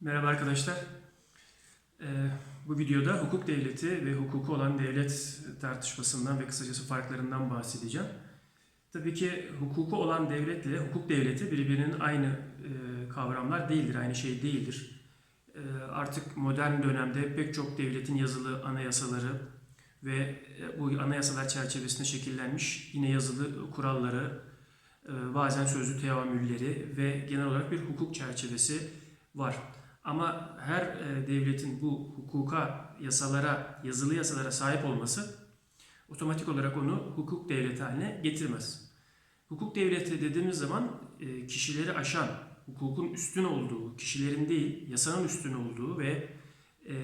Merhaba arkadaşlar. Ee, bu videoda hukuk devleti ve hukuku olan devlet tartışmasından ve kısacası farklarından bahsedeceğim. Tabii ki hukuku olan devletle hukuk devleti birbirinin aynı e, kavramlar değildir, aynı şey değildir. E, artık modern dönemde pek çok devletin yazılı anayasaları ve e, bu anayasalar çerçevesinde şekillenmiş yine yazılı kuralları, e, bazen sözlü teamülleri ve genel olarak bir hukuk çerçevesi var. Ama her e, devletin bu hukuka, yasalara, yazılı yasalara sahip olması otomatik olarak onu hukuk devleti haline getirmez. Hukuk devleti dediğimiz zaman e, kişileri aşan, hukukun üstün olduğu, kişilerin değil, yasanın üstün olduğu ve e,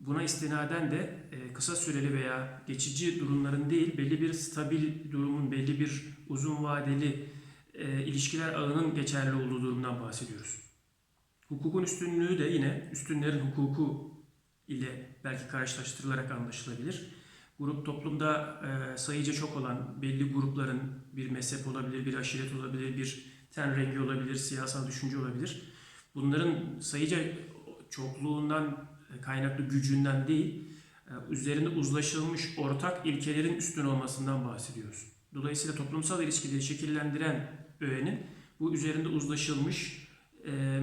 buna istinaden de kısa süreli veya geçici durumların değil, belli bir stabil durumun, belli bir uzun vadeli ilişkiler ağının geçerli olduğu durumdan bahsediyoruz. Hukukun üstünlüğü de yine üstünlerin hukuku ile belki karşılaştırılarak anlaşılabilir. Grup toplumda e, sayıca çok olan belli grupların bir mezhep olabilir, bir aşiret olabilir, bir ten rengi olabilir, siyasal düşünce olabilir. Bunların sayıca çokluğundan e, kaynaklı gücünden değil, e, üzerinde uzlaşılmış ortak ilkelerin üstün olmasından bahsediyoruz. Dolayısıyla toplumsal ilişkileri şekillendiren öğenin bu üzerinde uzlaşılmış e,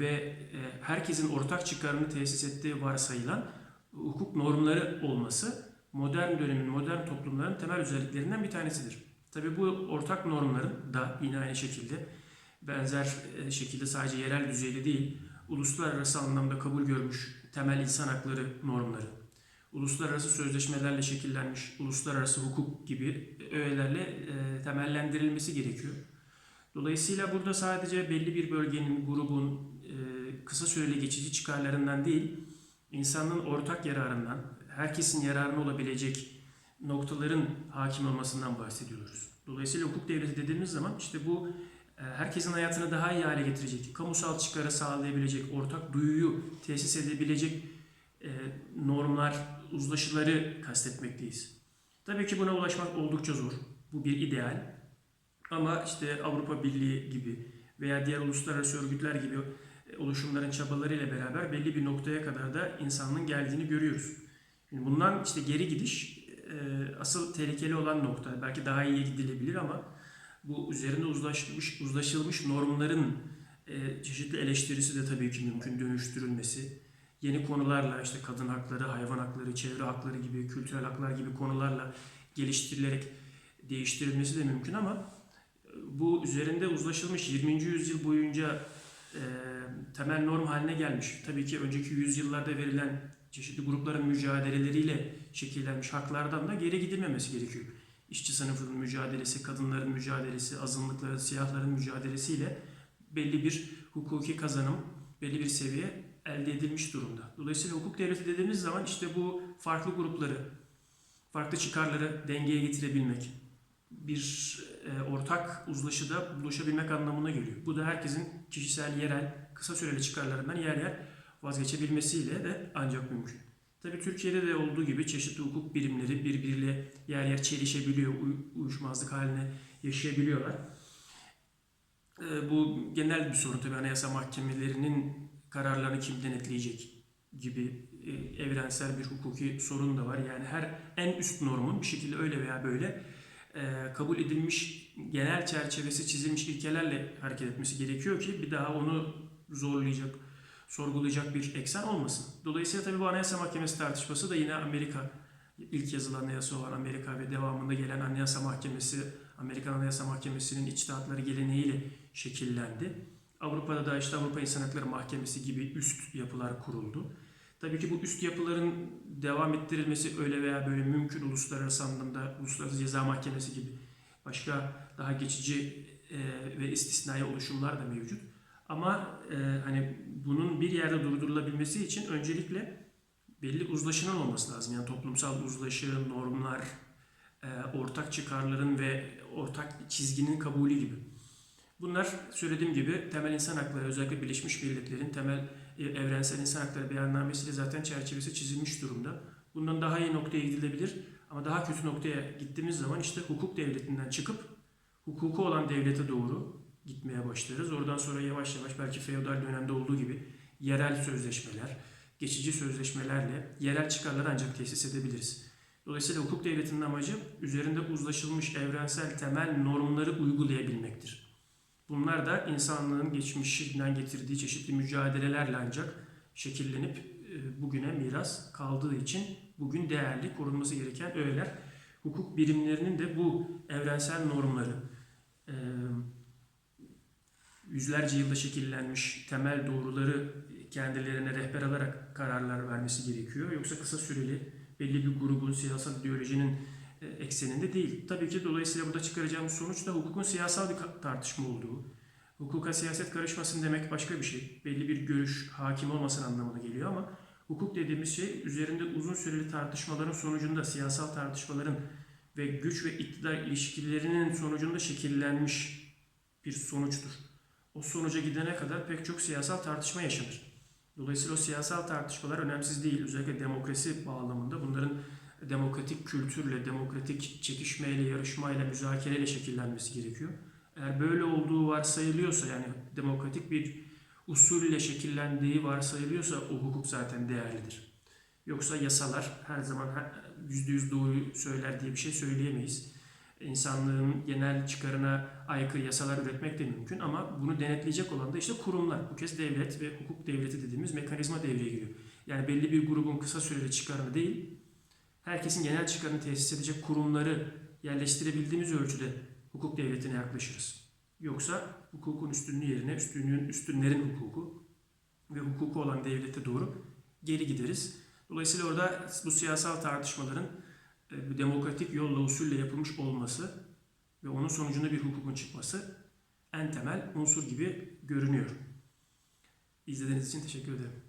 ve e, herkesin ortak çıkarını tesis ettiği varsayılan hukuk normları olması modern dönemin, modern toplumların temel özelliklerinden bir tanesidir. Tabi bu ortak normların da yine aynı şekilde benzer e, şekilde sadece yerel düzeyde değil, uluslararası anlamda kabul görmüş temel insan hakları normları, uluslararası sözleşmelerle şekillenmiş uluslararası hukuk gibi öğelerle e, temellendirilmesi gerekiyor. Dolayısıyla burada sadece belli bir bölgenin, grubun e, kısa süreli geçici çıkarlarından değil, insanlığın ortak yararından, herkesin yararına olabilecek noktaların hakim olmasından bahsediyoruz. Dolayısıyla hukuk devleti dediğimiz zaman işte bu e, herkesin hayatını daha iyi hale getirecek, kamusal çıkarı sağlayabilecek, ortak duyuyu tesis edebilecek e, normlar, uzlaşıları kastetmekteyiz. Tabii ki buna ulaşmak oldukça zor. Bu bir ideal. Ama işte Avrupa Birliği gibi veya diğer uluslararası örgütler gibi e, oluşumların çabalarıyla beraber belli bir noktaya kadar da insanlığın geldiğini görüyoruz. Şimdi bundan işte geri gidiş e, asıl tehlikeli olan nokta. Belki daha iyi gidilebilir ama bu üzerinde uzlaşılmış, uzlaşılmış normların e, çeşitli eleştirisi de tabii ki mümkün dönüştürülmesi. Yeni konularla işte kadın hakları, hayvan hakları, çevre hakları gibi, kültürel haklar gibi konularla geliştirilerek değiştirilmesi de mümkün ama bu üzerinde uzlaşılmış 20. yüzyıl boyunca e, temel norm haline gelmiş. Tabii ki önceki yüzyıllarda verilen çeşitli grupların mücadeleleriyle şekillenmiş haklardan da geri gidilmemesi gerekiyor. İşçi sınıfının mücadelesi, kadınların mücadelesi, azınlıkların, siyahların mücadelesiyle belli bir hukuki kazanım, belli bir seviye elde edilmiş durumda. Dolayısıyla hukuk devleti dediğimiz zaman işte bu farklı grupları, farklı çıkarları dengeye getirebilmek, bir ortak uzlaşıda buluşabilmek anlamına geliyor. Bu da herkesin kişisel, yerel, kısa süreli çıkarlarından yer yer vazgeçebilmesiyle de ancak mümkün. Tabi Türkiye'de de olduğu gibi çeşitli hukuk birimleri birbiriyle yer yer çelişebiliyor, uy- uyuşmazlık haline yaşayabiliyorlar. E, bu genel bir sorun tabi anayasa mahkemelerinin kararlarını kim denetleyecek gibi e, evrensel bir hukuki sorun da var. Yani her en üst normun bir şekilde öyle veya böyle e, kabul edilmiş genel çerçevesi çizilmiş ilkelerle hareket etmesi gerekiyor ki bir daha onu zorlayacak, sorgulayacak bir eksen olmasın. Dolayısıyla tabii bu Anayasa Mahkemesi tartışması da yine Amerika ilk yazılı anayasa olan Amerika ve devamında gelen Anayasa Mahkemesi, Amerikan Anayasa Mahkemesi'nin içtihatları geleneğiyle şekillendi. Avrupa'da da işte Avrupa İnsan Hakları Mahkemesi gibi üst yapılar kuruldu. Tabii ki bu üst yapıların devam ettirilmesi öyle veya böyle mümkün uluslararası anlamda Uluslararası Ceza Mahkemesi gibi başka daha geçici e, ve istisnai oluşumlar da mevcut. Ama e, hani bunun bir yerde durdurulabilmesi için öncelikle belli uzlaşının olması lazım. Yani toplumsal uzlaşı, normlar, e, ortak çıkarların ve ortak çizginin kabulü gibi. Bunlar söylediğim gibi temel insan hakları özellikle Birleşmiş Milletler'in temel evrensel insan hakları beyannamesiyle zaten çerçevesi çizilmiş durumda. Bundan daha iyi noktaya gidilebilir ama daha kötü noktaya gittiğimiz zaman işte hukuk devletinden çıkıp hukuku olan devlete doğru gitmeye başlarız. Oradan sonra yavaş yavaş belki feodal dönemde olduğu gibi yerel sözleşmeler, geçici sözleşmelerle yerel çıkarları ancak tesis edebiliriz. Dolayısıyla hukuk devletinin amacı üzerinde uzlaşılmış evrensel temel normları uygulayabilmektir. Bunlar da insanlığın geçmişinden getirdiği çeşitli mücadelelerle ancak şekillenip e, bugüne miras kaldığı için bugün değerli, korunması gereken öğeler. Hukuk birimlerinin de bu evrensel normları, e, yüzlerce yılda şekillenmiş temel doğruları kendilerine rehber alarak kararlar vermesi gerekiyor. Yoksa kısa süreli belli bir grubun siyasal ideolojinin ekseninde değil. Tabii ki dolayısıyla burada çıkaracağımız sonuç da hukukun siyasal bir tartışma olduğu. Hukuka siyaset karışmasın demek başka bir şey. Belli bir görüş hakim olmasın anlamına geliyor ama hukuk dediğimiz şey üzerinde uzun süreli tartışmaların sonucunda siyasal tartışmaların ve güç ve iktidar ilişkilerinin sonucunda şekillenmiş bir sonuçtur. O sonuca gidene kadar pek çok siyasal tartışma yaşanır. Dolayısıyla o siyasal tartışmalar önemsiz değil. Özellikle demokrasi bağlamında bunların demokratik kültürle, demokratik çekişmeyle, yarışmayla, müzakereyle şekillenmesi gerekiyor. Eğer böyle olduğu varsayılıyorsa yani demokratik bir usulle şekillendiği varsayılıyorsa o hukuk zaten değerlidir. Yoksa yasalar her zaman yüzde yüz doğruyu söyler diye bir şey söyleyemeyiz. İnsanlığın genel çıkarına aykırı yasalar üretmek de mümkün ama bunu denetleyecek olan da işte kurumlar. Bu kez devlet ve hukuk devleti dediğimiz mekanizma devreye giriyor. Yani belli bir grubun kısa süreli çıkarını değil, herkesin genel çıkarını tesis edecek kurumları yerleştirebildiğimiz ölçüde hukuk devletine yaklaşırız. Yoksa hukukun üstünlüğü yerine üstünlüğün üstünlerin hukuku ve hukuku olan devlete doğru geri gideriz. Dolayısıyla orada bu siyasal tartışmaların e, demokratik yolla usulle yapılmış olması ve onun sonucunda bir hukukun çıkması en temel unsur gibi görünüyor. İzlediğiniz için teşekkür ederim.